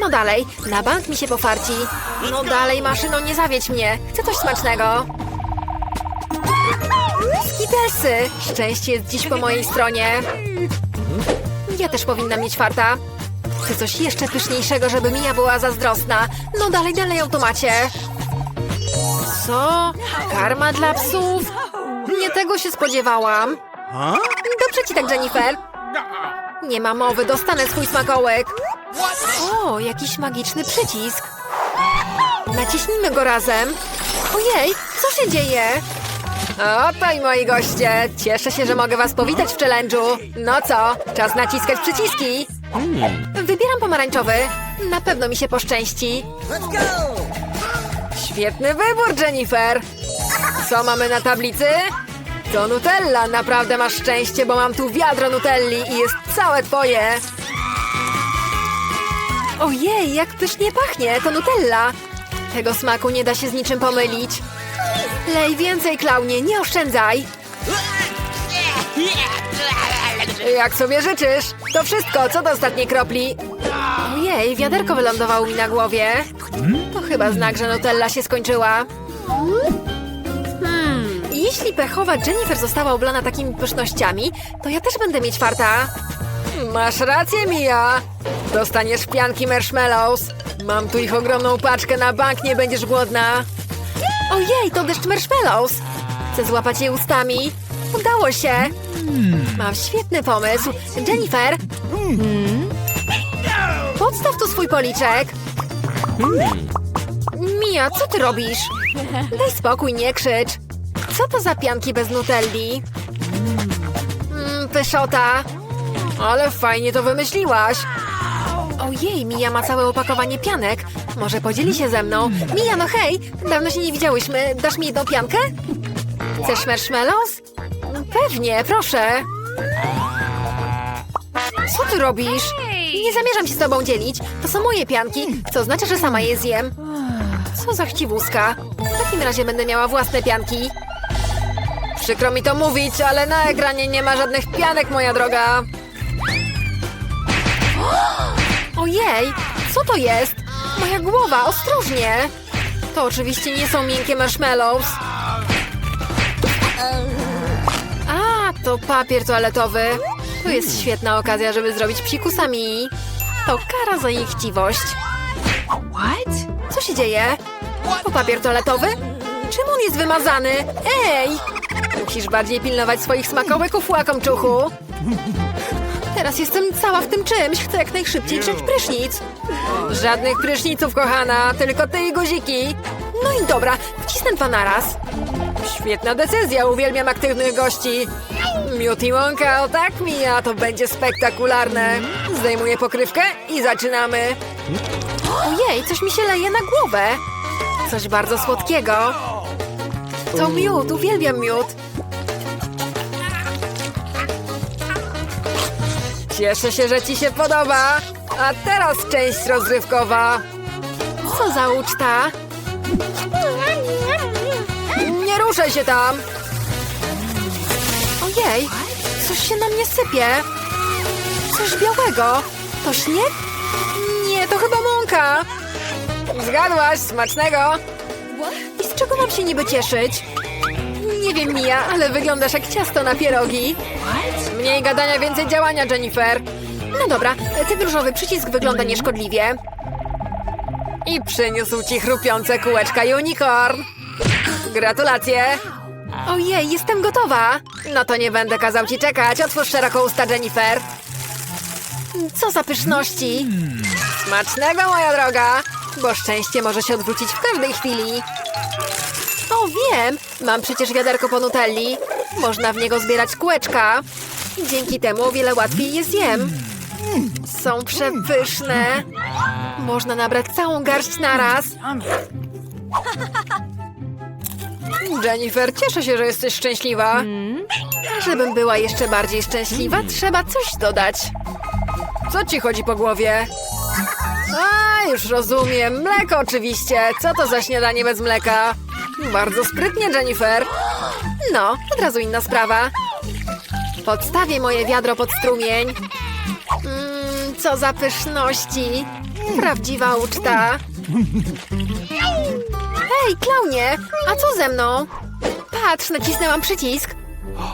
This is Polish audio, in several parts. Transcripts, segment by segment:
No dalej, na bank mi się pofarci. No dalej, maszyno, nie zawiedź mnie. Chcę coś smacznego. Skitelsy! Szczęście jest dziś po mojej stronie. Ja też powinnam mieć farta. Chcę coś jeszcze pyszniejszego, żeby Mia była zazdrosna. No dalej, dalej, automacie. Co? Karma dla psów? Nie tego się spodziewałam. Dobrze ci tak, Jennifer. Nie ma mowy, dostanę swój smakołek. O, jakiś magiczny przycisk. Naciśnijmy go razem. Ojej, co się dzieje? Oto i moi goście. Cieszę się, że mogę was powitać w challenge'u. No co, czas naciskać przyciski. Wybieram pomarańczowy. Na pewno mi się poszczęści. Świetny wybór, Jennifer. Co mamy na tablicy? To Nutella. Naprawdę masz szczęście, bo mam tu wiadro Nutelli i jest całe twoje. Ojej, jak pysznie pachnie. To Nutella. Tego smaku nie da się z niczym pomylić. Lej więcej, klaunie, nie oszczędzaj. Jak sobie życzysz? To wszystko, co do ostatniej kropli. Ojej, wiaderko wylądowało mi na głowie. To chyba znak, że Nutella się skończyła. Hmm, jeśli pechowa Jennifer została oblana takimi pysznościami, to ja też będę mieć farta. Masz rację, Mia. Dostaniesz pianki marshmallows. Mam tu ich ogromną paczkę, na bank nie będziesz głodna. Ojej, to deszcz marshmallows. Chcę złapać je ustami. Udało się. Mam świetny pomysł. Jennifer. Hmm? Podstaw tu swój policzek. Mia, co ty robisz? Daj spokój, nie krzycz. Co to za pianki bez nutelli? Mm, pyszota. Ale fajnie to wymyśliłaś. Ojej, Mia ma całe opakowanie pianek. Może podzieli się ze mną? Mia, no hej! Dawno się nie widziałyśmy. Dasz mi jedną piankę? Chcesz marshmallows? Pewnie, proszę. Co ty robisz? Nie zamierzam się z tobą dzielić. To są moje pianki, co oznacza, że sama je zjem. Co za chciwuska. W takim razie będę miała własne pianki. Przykro mi to mówić, ale na ekranie nie ma żadnych pianek, moja droga. Ojej, co to jest? Moja głowa, ostrożnie! To oczywiście nie są miękkie marshmallows. A, to papier toaletowy. To jest świetna okazja, żeby zrobić psikusami. To kara za jej chciwość. What? Co się dzieje? To papier toaletowy? Czym on jest wymazany? Ej! Musisz bardziej pilnować swoich smakołyków, łakomczuchu. Teraz jestem cała w tym czymś. Chcę jak najszybciej grzeć prysznic. Żadnych pryszniców, kochana. Tylko ty i guziki. No i dobra, wcisnę dwa naraz. Świetna decyzja, uwielbiam aktywnych gości. Miód i łąka, o tak mija, to będzie spektakularne. Zdejmuję pokrywkę i zaczynamy. Ojej, coś mi się leje na głowę. Coś bardzo słodkiego. To miód, uwielbiam miód. Cieszę się, że ci się podoba. A teraz część rozrywkowa. Co za uczta? Nie ruszaj się tam. Ojej, coś się na mnie sypie. Coś białego. To śnieg? Nie, to chyba mąka. Zgadłaś, smacznego. I z czego mam się niby cieszyć? Nie wiem, Mia, ale wyglądasz jak ciasto na pierogi. Mniej gadania, więcej działania, Jennifer. No dobra, ten różowy przycisk wygląda nieszkodliwie. I przyniósł ci chrupiące kółeczka unicorn. Gratulacje. Ojej, jestem gotowa. No to nie będę kazał ci czekać. Otwórz szeroko usta, Jennifer. Co za pyszności. Smacznego, moja droga. Bo szczęście może się odwrócić w każdej chwili. Wiem! Mam przecież wiaderko po nutelli. Można w niego zbierać kółeczka. Dzięki temu o wiele łatwiej je zjem. Są przepyszne. Można nabrać całą garść naraz. Jennifer, cieszę się, że jesteś szczęśliwa. Żebym była jeszcze bardziej szczęśliwa, trzeba coś dodać. Co ci chodzi po głowie? A, już rozumiem. Mleko oczywiście. Co to za śniadanie bez mleka? Bardzo sprytnie, Jennifer. No, od razu inna sprawa. Podstawię moje wiadro pod strumień. Mm, Co za pyszności! Prawdziwa uczta! Hej, klaunie! A co ze mną? Patrz, nacisnęłam przycisk.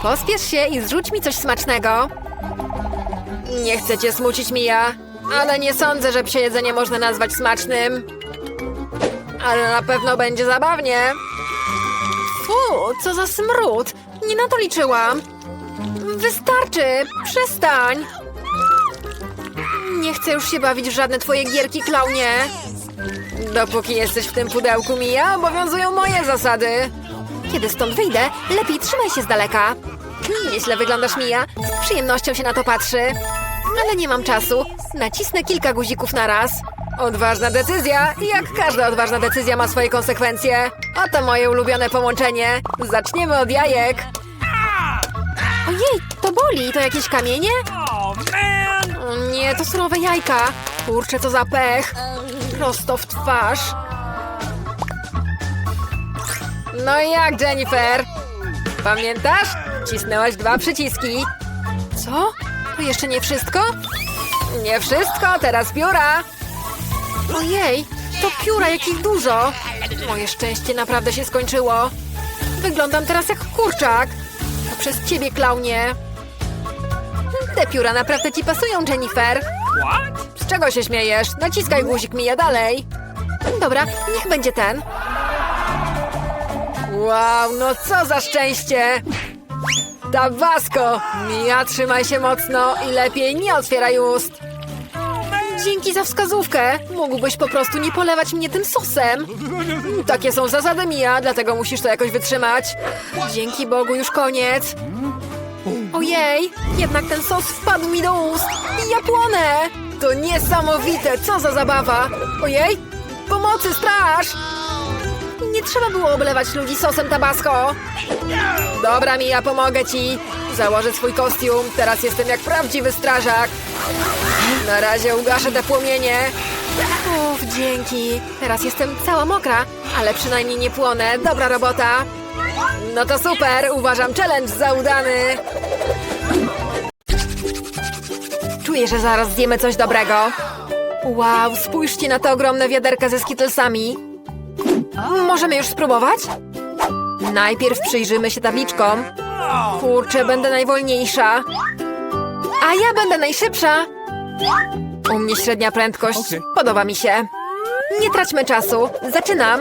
Pospiesz się i zrzuć mi coś smacznego. Nie chcę cię smucić, Mija, ale nie sądzę, że psie jedzenie można nazwać smacznym. Ale na pewno będzie zabawnie. Fu, co za smród! Nie na to liczyłam. Wystarczy! Przestań! Nie chcę już się bawić w żadne twoje gierki, klaunie. Dopóki jesteś w tym pudełku, Mija, obowiązują moje zasady. Kiedy stąd wyjdę, lepiej trzymaj się z daleka. Nieźle wyglądasz, Mija. Z przyjemnością się na to patrzy. Ale nie mam czasu. Nacisnę kilka guzików na raz. Odważna decyzja. Jak każda odważna decyzja ma swoje konsekwencje. Oto moje ulubione połączenie. Zaczniemy od jajek. Ojej, to boli. To jakieś kamienie? Nie, to surowe jajka. Kurczę, co za pech. Prosto w twarz. No i jak, Jennifer? Pamiętasz? Cisnęłaś dwa przyciski. Co? To jeszcze nie wszystko? Nie wszystko, teraz pióra. Ojej, to pióra, jakich dużo. Moje szczęście naprawdę się skończyło. Wyglądam teraz jak kurczak. To przez ciebie, klaunie. Te pióra naprawdę ci pasują, Jennifer. Z czego się śmiejesz? Naciskaj guzik, mija dalej. Dobra, niech będzie ten. Wow, no co za szczęście! Tabasco! Mija, trzymaj się mocno i lepiej nie otwieraj ust. Dzięki za wskazówkę. Mógłbyś po prostu nie polewać mnie tym sosem. Takie są zasady, Mija, dlatego musisz to jakoś wytrzymać. Dzięki Bogu, już koniec. Ojej, jednak ten sos wpadł mi do ust i ja płonę! To niesamowite, co za zabawa! Ojej, pomocy, straż! Nie trzeba było oblewać ludzi sosem tabasco. Dobra, Mija, pomogę ci. Założę swój kostium, teraz jestem jak prawdziwy strażak. Na razie ugaszę te płomienie. Uff, dzięki. Teraz jestem cała mokra, ale przynajmniej nie płonę. Dobra robota. No to super, uważam challenge za udany. Czuję, że zaraz zjemy coś dobrego. Wow, spójrzcie na to ogromne wiaderka ze skittlesami. Możemy już spróbować? Najpierw przyjrzymy się tabliczkom. Kurczę, będę najwolniejsza. A ja będę najszybsza. U mnie średnia prędkość. Okej. Podoba mi się. Nie traćmy czasu. Zaczynam.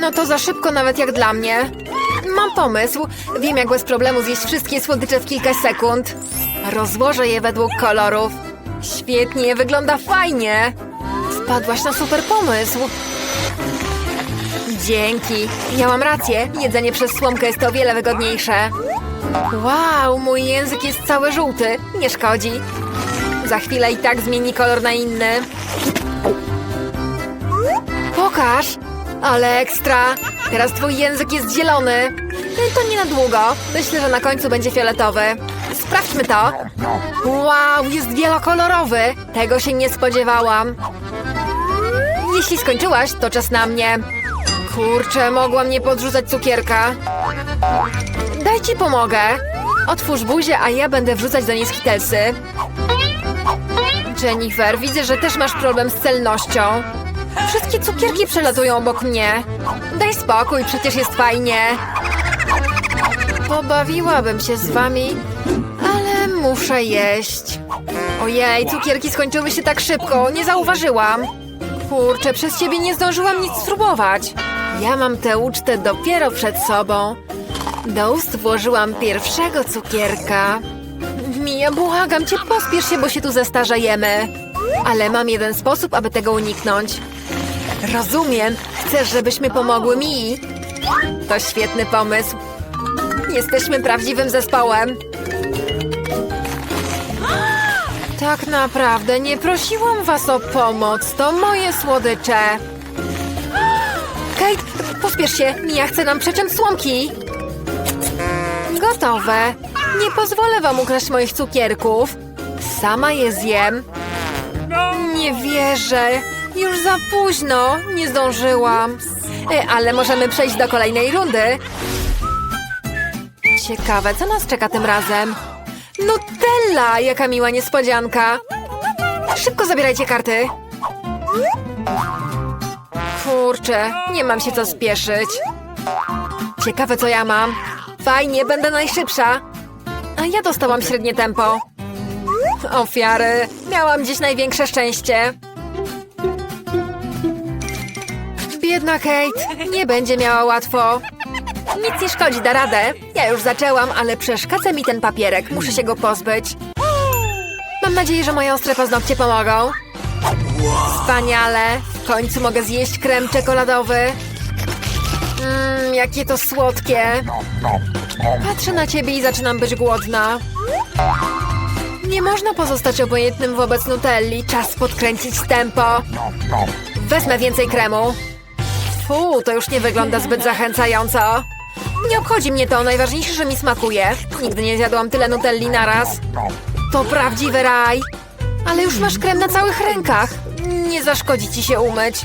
No to za szybko nawet jak dla mnie. Mam pomysł. Wiem jak bez problemu zjeść wszystkie słodycze w kilka sekund. Rozłożę je według kolorów. Świetnie, wygląda fajnie. Wpadłaś na super pomysł. Dzięki. Miałam rację. Jedzenie przez słomkę jest o wiele wygodniejsze. Wow, mój język jest cały żółty. Nie szkodzi. Za chwilę i tak zmieni kolor na inny. Pokaż! Ale ekstra! Teraz twój język jest zielony. No To nie na długo. Myślę, że na końcu będzie fioletowy. Sprawdźmy to. Wow, jest wielokolorowy. Tego się nie spodziewałam. Jeśli skończyłaś, to czas na mnie. Kurczę, mogłam nie podrzucać cukierka. Daj ci pomogę. Otwórz buzię, a ja będę wrzucać do niej skitelsy. Jennifer, widzę, że też masz problem z celnością. Wszystkie cukierki przelatują obok mnie. Daj spokój, przecież jest fajnie. Pobawiłabym się z wami, ale muszę jeść. Ojej, cukierki skończyły się tak szybko, nie zauważyłam. Kurczę, przez ciebie nie zdążyłam nic spróbować. Ja mam tę ucztę dopiero przed sobą. Do ust włożyłam pierwszego cukierka. Mija, błagam cię, pospiesz się, bo się tu zestarzejemy. Ale mam jeden sposób, aby tego uniknąć. Rozumiem. Chcesz, żebyśmy pomogły Mii? To świetny pomysł. Jesteśmy prawdziwym zespołem. Tak naprawdę nie prosiłam was o pomoc. To moje słodycze. Kate, pospiesz się. Mia chce nam przeciąć słomki. Gotowe. Nie pozwolę wam ukraść moich cukierków. Sama je zjem. Nie wierzę. Już za późno. Nie zdążyłam. E, Ale możemy przejść do kolejnej rundy. Ciekawe, co nas czeka tym razem. Nutella! Jaka miła niespodzianka! Szybko zabierajcie karty! Kurczę, nie mam się co spieszyć. Ciekawe, co ja mam. Fajnie, będę najszybsza. A ja dostałam średnie tempo. Ofiary, miałam dziś największe szczęście. Biedna Kate, nie będzie miała łatwo. Nic nie szkodzi, da radę. Ja już zaczęłam, ale przeszkadza mi ten papierek. Muszę się go pozbyć. Mam nadzieję, że moje ostre paznokcie pomogą. Wspaniale. W końcu mogę zjeść krem czekoladowy. Mmm, jakie to słodkie. Patrzę na ciebie i zaczynam być głodna. Nie można pozostać obojętnym wobec Nutelli. Czas podkręcić tempo. Wezmę więcej kremu. Fu, to już nie wygląda zbyt zachęcająco. Nie obchodzi mnie to, najważniejsze, że mi smakuje. Nigdy nie zjadłam tyle Nutelli naraz. To prawdziwy raj. Ale już masz krem na całych rękach. Nie zaszkodzi ci się umyć.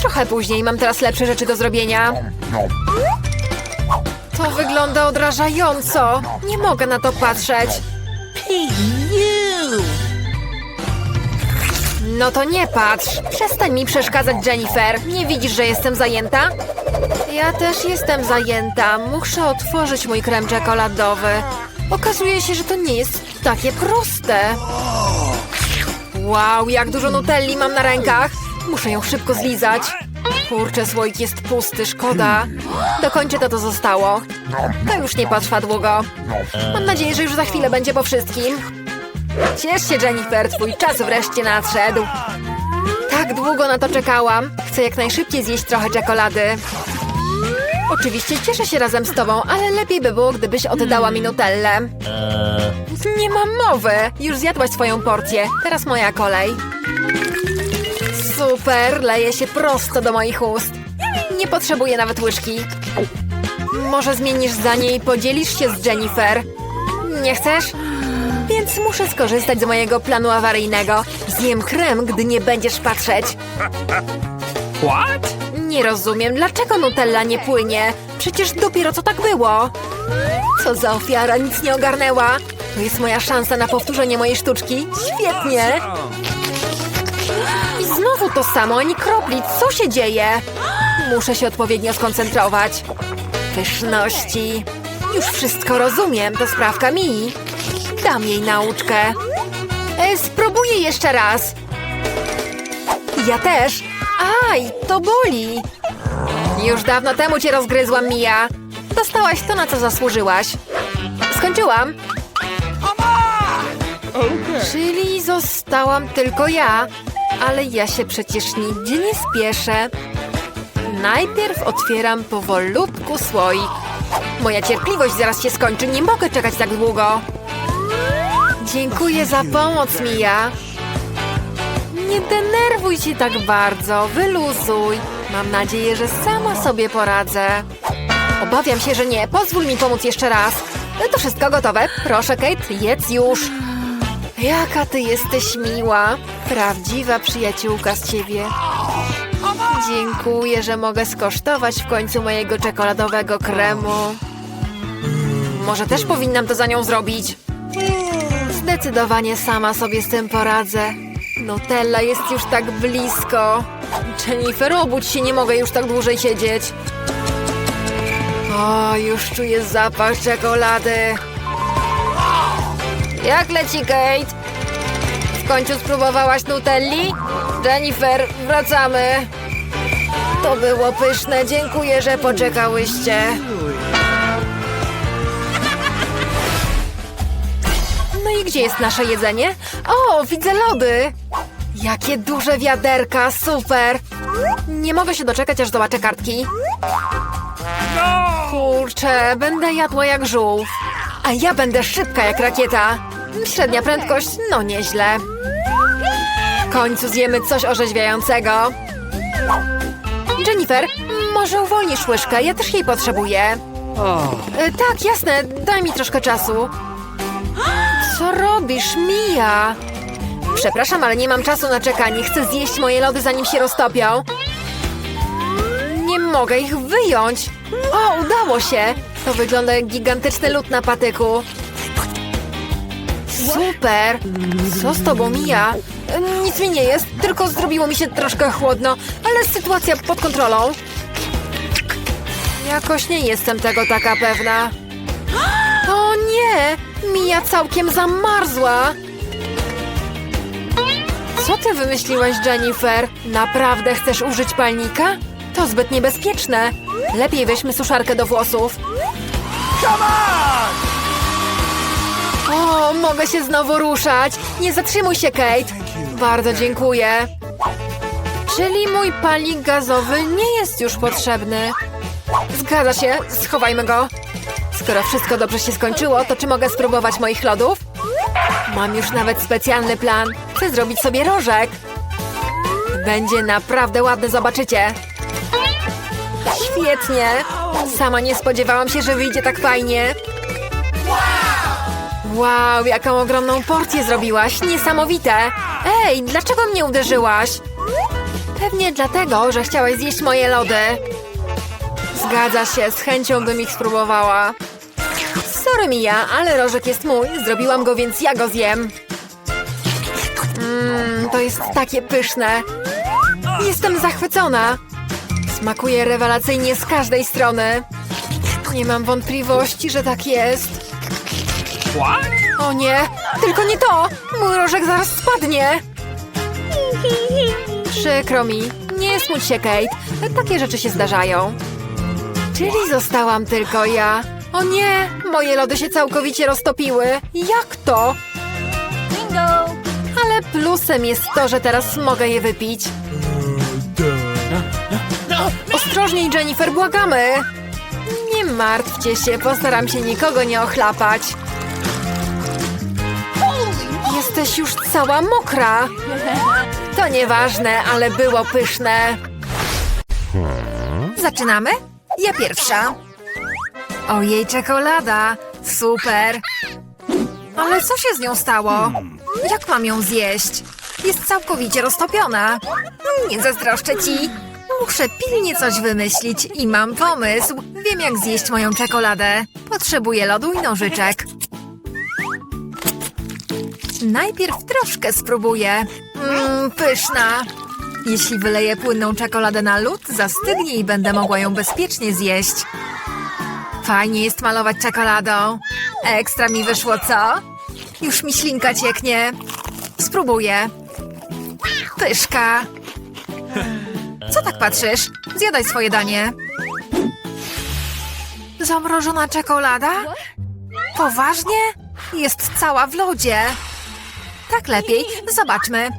Trochę później, mam teraz lepsze rzeczy do zrobienia. To wygląda odrażająco. Nie mogę na to patrzeć. No to nie patrz. Przestań mi przeszkadzać, Jennifer. Nie widzisz, że jestem zajęta? Ja też jestem zajęta. Muszę otworzyć mój krem czekoladowy. Okazuje się, że to nie jest takie proste. Wow, jak dużo nutelli mam na rękach. Muszę ją szybko zlizać. Kurczę, słoik jest pusty, szkoda. Dokończę to, co zostało. To już nie potrwa długo. Mam nadzieję, że już za chwilę będzie po wszystkim. Ciesz się, Jennifer, twój czas wreszcie nadszedł. Tak długo na to czekałam. Chcę jak najszybciej zjeść trochę czekolady. Oczywiście cieszę się razem z tobą, ale lepiej by było, gdybyś oddała mi nutellę. Nie mam mowy. Już zjadłaś swoją porcję. Teraz moja kolej. Super, leje się prosto do moich ust. Nie potrzebuję nawet łyżki. Może zmienisz zdanie i podzielisz się z Jennifer? Nie chcesz? Więc muszę skorzystać z mojego planu awaryjnego. Zjem krem, gdy nie będziesz patrzeć. What? Nie rozumiem, dlaczego Nutella nie płynie? Przecież dopiero co tak było. Co za ofiara, nic nie ogarnęła. To jest moja szansa na powtórzenie mojej sztuczki. Świetnie! Znowu to samo, ani kropli. Co się dzieje? Muszę się odpowiednio skoncentrować. Pyszności. Już wszystko rozumiem, to sprawka mi. Dam jej nauczkę. E, spróbuję jeszcze raz. Ja też. Aj, to boli. Już dawno temu cię rozgryzłam, Mia. Dostałaś to, na co zasłużyłaś. Skończyłam. Czyli zostałam tylko ja. Ale ja się przecież nigdzie nie spieszę. Najpierw otwieram powolutku słoik. Moja cierpliwość zaraz się skończy, nie mogę czekać tak długo. Dziękuję za pomoc, Mia. Nie denerwuj się tak bardzo, wyluzuj. Mam nadzieję, że sama sobie poradzę. Obawiam się, że nie. Pozwól mi pomóc jeszcze raz. To wszystko gotowe. Proszę, Kate, jedz już. Jaka ty jesteś miła. Prawdziwa przyjaciółka z ciebie. Dziękuję, że mogę skosztować w końcu mojego czekoladowego kremu. Może też powinnam to za nią zrobić. Zdecydowanie sama sobie z tym poradzę. Nutella jest już tak blisko. Jennifer, obudź się, nie mogę już tak dłużej siedzieć. O, już czuję zapach czekolady. Jak leci, Kate? W końcu spróbowałaś Nutelli? Jennifer, wracamy. To było pyszne, dziękuję, że poczekałyście. No i gdzie jest nasze jedzenie? O, widzę lody! Jakie duże wiaderka, super! Nie mogę się doczekać, aż zobaczę kartki. Kurczę, będę jadła jak żółw. A ja będę szybka jak rakieta. Średnia prędkość, no nieźle. W końcu zjemy coś orzeźwiającego. Jennifer, może uwolnisz łyżkę? Ja też jej potrzebuję. E, tak, jasne, daj mi troszkę czasu. Co robisz, Mia? Przepraszam, ale nie mam czasu na czekanie. Chcę zjeść moje lody, zanim się roztopią. Nie mogę ich wyjąć. O, udało się. To wygląda jak gigantyczny lód na patyku. Super! Co z tobą mija? Nic mi nie jest, tylko zrobiło mi się troszkę chłodno, ale sytuacja pod kontrolą. Jakoś nie jestem tego taka pewna. O nie! Mija całkiem zamarzła! Co ty wymyśliłeś, Jennifer? Naprawdę chcesz użyć palnika? To zbyt niebezpieczne. Lepiej weźmy suszarkę do włosów. O, mogę się znowu ruszać. Nie zatrzymuj się, Kate. Bardzo dziękuję. Czyli mój palnik gazowy nie jest już potrzebny. Zgadza się, schowajmy go. Skoro wszystko dobrze się skończyło, to czy mogę spróbować moich lodów? Mam już nawet specjalny plan. Chcę zrobić sobie rożek. Będzie naprawdę ładny, zobaczycie. Świetnie. Sama nie spodziewałam się, że wyjdzie tak fajnie. Wow, jaką ogromną porcję zrobiłaś. Niesamowite. Ej, dlaczego mnie uderzyłaś? Pewnie dlatego, że chciałaś zjeść moje lody. Zgadza się, z chęcią bym ich spróbowała. Sorry Mia, ale rożek jest mój. Zrobiłam go, więc ja go zjem. Mmm, to jest takie pyszne. Jestem zachwycona. Smakuje rewelacyjnie z każdej strony. Nie mam wątpliwości, że tak jest. O nie, tylko nie to! Mój rożek zaraz spadnie! Przykro mi. Nie smuć się, Kate. Takie rzeczy się zdarzają. Czyli zostałam tylko ja. O nie, moje lody się całkowicie roztopiły. Jak to? Bingo! Ale plusem jest to, że teraz mogę je wypić. Ostrożniej, Jennifer, błagamy! Nie martwcie się, postaram się nikogo nie ochlapać. Jesteś już cała mokra. To nieważne, ale było pyszne. Zaczynamy? Ja pierwsza. Ojej, czekolada. Super. Ale co się z nią stało? Jak mam ją zjeść? Jest całkowicie roztopiona. Nie zazdroszczę ci. Muszę pilnie coś wymyślić i mam pomysł. Wiem, jak zjeść moją czekoladę. Potrzebuję lodu i nożyczek. Najpierw troszkę spróbuję. Mmm, pyszna. Jeśli wyleję płynną czekoladę na lód, zastygnie i będę mogła ją bezpiecznie zjeść. Fajnie jest malować czekoladą. Ekstra mi wyszło, co? Już mi ślinka cieknie. Spróbuję. Pyszka. Co tak patrzysz? Zjadaj swoje danie. Zamrożona czekolada? Poważnie? Jest cała w lodzie. Tak lepiej. Zobaczmy.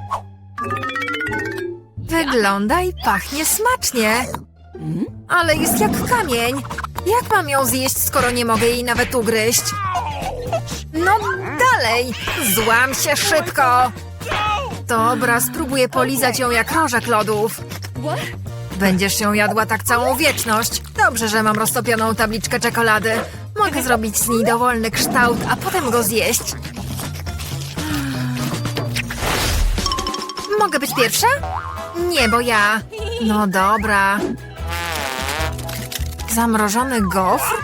Wygląda i pachnie smacznie. Ale jest jak kamień. Jak mam ją zjeść, skoro nie mogę jej nawet ugryźć? No dalej! Złam się szybko! Dobra, spróbuję polizać ją jak rożek lodów. Będziesz ją jadła tak całą wieczność. Dobrze, że mam roztopioną tabliczkę czekolady. Mogę zrobić z niej dowolny kształt, a potem go zjeść. Mogę być pierwsza? Nie, bo ja. No dobra. Zamrożony gofr?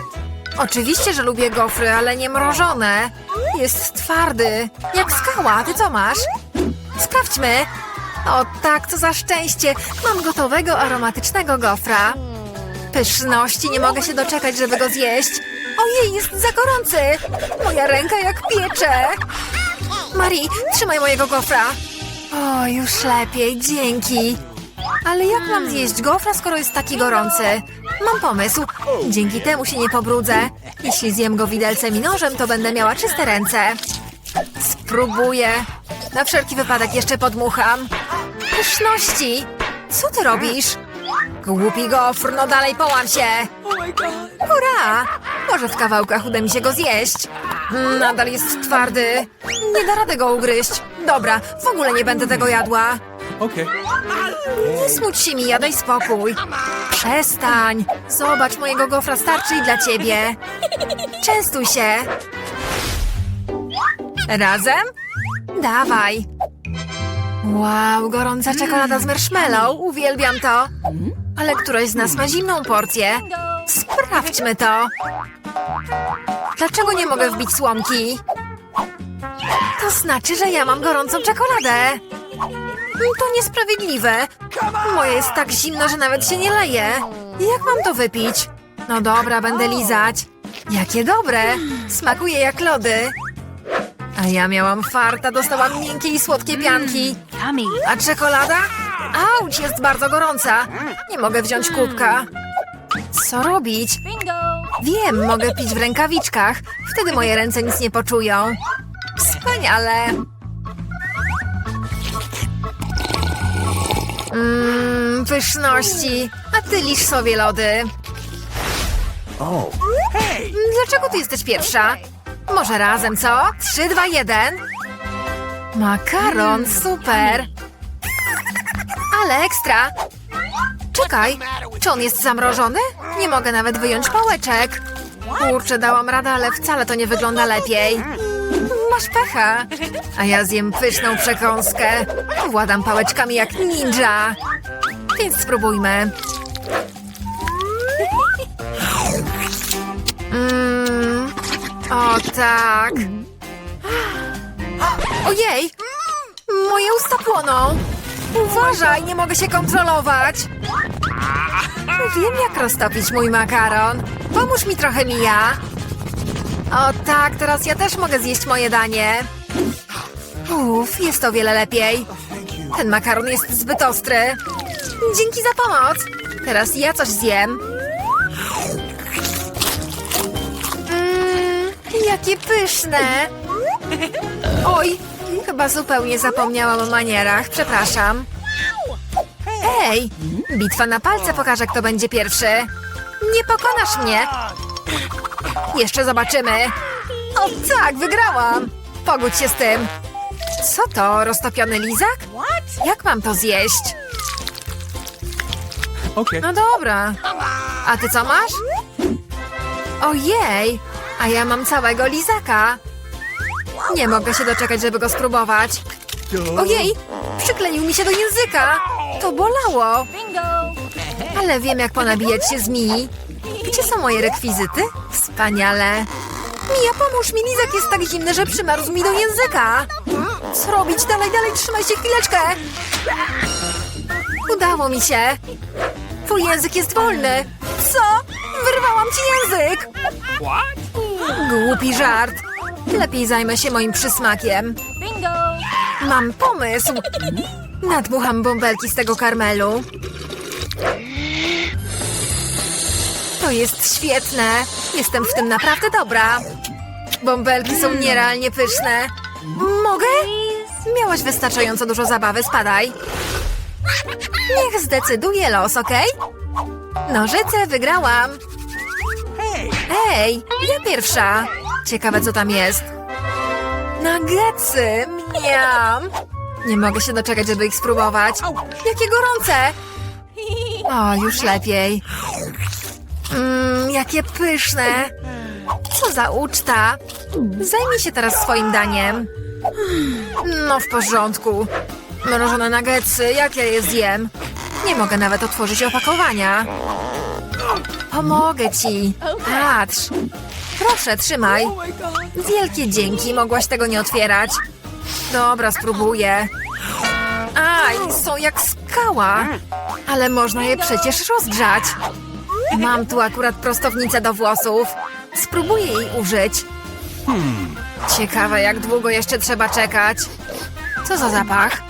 Oczywiście, że lubię gofry, ale nie mrożone. Jest twardy, jak skała. Ty co masz? Sprawdźmy. O tak, co za szczęście. Mam gotowego, aromatycznego gofra. Pyszności, nie mogę się doczekać, żeby go zjeść. Ojej, jest za gorący. Moja ręka jak piecze. Marie, trzymaj mojego gofra. O, już lepiej, dzięki. Ale jak mam zjeść gofra, skoro jest taki gorący? Mam pomysł. Dzięki temu się nie pobrudzę. Jeśli zjem go widelcem i nożem, to będę miała czyste ręce. Spróbuję. Na wszelki wypadek jeszcze podmucham. Pyszności! Co ty robisz? Głupi gofr, no dalej połam się! Hurra! Może w kawałkach uda mi się go zjeść. Nadal jest twardy. Nie da rady go ugryźć. Dobra, w ogóle nie będę tego jadła. Okay. Nie smuć się mi, daj spokój. Przestań. Zobacz, mojego gofra starczy i dla ciebie. Częstuj się. Razem? Dawaj. Wow, gorąca czekolada z marshmallow. Uwielbiam to. Ale któraś z nas ma zimną porcję. Sprawdźmy to. Dlaczego nie mogę wbić słomki? To znaczy, że ja mam gorącą czekoladę. To niesprawiedliwe. Moje jest tak zimno, że nawet się nie leje. Jak mam to wypić? No dobra, będę lizać. Jakie dobre. Smakuje jak lody. A ja miałam farta, dostałam miękkie i słodkie pianki. Yummy. A czekolada? Auć, jest bardzo gorąca. Nie mogę wziąć kubka. Co robić? Wiem, mogę pić w rękawiczkach. Wtedy moje ręce nic nie poczują. Wspaniale. Mmm, pyszności. A ty lisz sobie lody. Hey! Dlaczego ty jesteś pierwsza? Może razem, co? Trzy, dwa, jeden. Makaron, super. Ale ekstra. Czekaj, czy on jest zamrożony? Nie mogę nawet wyjąć pałeczek. Kurczę, dałam radę, ale wcale to nie wygląda lepiej. Masz pecha. A ja zjem pyszną przekąskę. Władam pałeczkami jak ninja. Więc spróbujmy. Mmm. O tak. Ojej! Moje usta płoną. Uważaj, nie mogę się kontrolować. Wiem, jak roztopić mój makaron. Pomóż mi trochę, Mija. O tak, teraz ja też mogę zjeść moje danie. Uff, jest o wiele lepiej. Ten makaron jest zbyt ostry. Dzięki za pomoc. Teraz ja coś zjem. Mmm, jakie pyszne. Oj, chyba zupełnie zapomniałam o manierach. Przepraszam. Ej, bitwa na palce pokaże, kto będzie pierwszy. Nie pokonasz mnie. Jeszcze zobaczymy. O tak, wygrałam. Pogódź się z tym. Co to, roztopiony lizak? Jak mam to zjeść? Okay. No dobra. A ty co masz? Ojej, a ja mam całego lizaka. Nie mogę się doczekać, żeby go spróbować. Ojej, przykleił mi się do języka. To bolało. Ale wiem, jak ponabijać się z Mii. Gdzie są moje rekwizyty? Wspaniale. Mija, pomóż mi, lizak jest tak zimny, że przymarzł mi do języka. Co robić? Dalej, dalej, trzymaj się chwileczkę. Udało mi się. Twój język jest wolny. Co? Wyrwałam ci język. Głupi żart. Lepiej zajmę się moim przysmakiem. Bingo. Mam pomysł. Nadmucham bąbelki z tego karmelu. To jest świetne. Jestem w tym naprawdę dobra. Bąbelki są nierealnie pyszne. Mogę? Miałaś wystarczająco dużo zabawy, spadaj. Niech zdecyduje los, okej? Nożyce, wygrałam. Ej, ja pierwsza. Ciekawe, co tam jest. Nuggetsy, miam. Nie mogę się doczekać, żeby ich spróbować. Jakie gorące. O, już lepiej. Mmm, jakie pyszne. Co za uczta. Zajmij się teraz swoim daniem. No, w porządku. Mrożone nuggetsy, jak ja je zjem? Nie mogę nawet otworzyć opakowania. Pomogę ci. Patrz. Proszę, trzymaj. Wielkie dzięki, mogłaś tego nie otwierać. Dobra, spróbuję. Aj, są jak skała. Ale można je przecież rozgrzać. Mam tu akurat prostownicę do włosów. Spróbuję jej użyć. Ciekawe, jak długo jeszcze trzeba czekać. Co za zapach?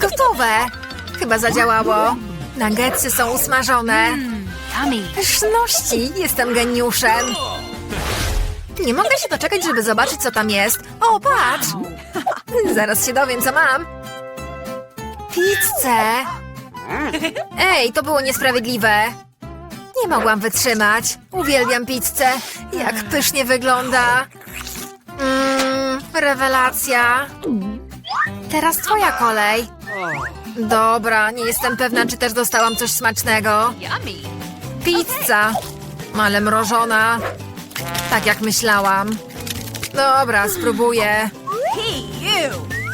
Gotowe. Chyba zadziałało. Nuggetsy są usmażone. Yummy. Pyszności! Jestem geniuszem! Nie mogę się doczekać, żeby zobaczyć, co tam jest. O, patrz! Zaraz się dowiem, co mam. Pizzę! Ej, to było niesprawiedliwe. Nie mogłam wytrzymać. Uwielbiam pizzę. Jak pysznie wygląda. Mmm, rewelacja. Teraz twoja kolej. Dobra, nie jestem pewna, czy też dostałam coś smacznego. Pizza, ale mrożona. Tak jak myślałam. Dobra, spróbuję.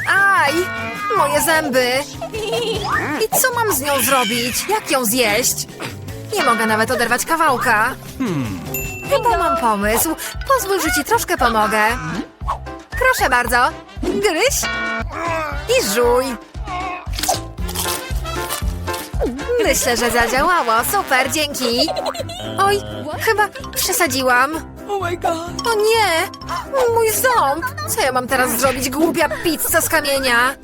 Aj, moje zęby. I co mam z nią zrobić? Jak ją zjeść? Nie mogę nawet oderwać kawałka. Chyba mam pomysł. Pozwól, że ci troszkę pomogę. Proszę bardzo. Gryź i żuj. Myślę, że zadziałało. Super, dzięki. Oj, chyba przesadziłam. Oh. O nie! Mój ząb! Co ja mam teraz zrobić, głupia pizza z kamienia?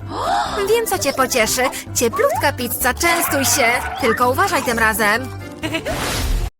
Wiem, co cię pocieszy. Cieplutka pizza, częstuj się. Tylko uważaj tym razem. Hehehe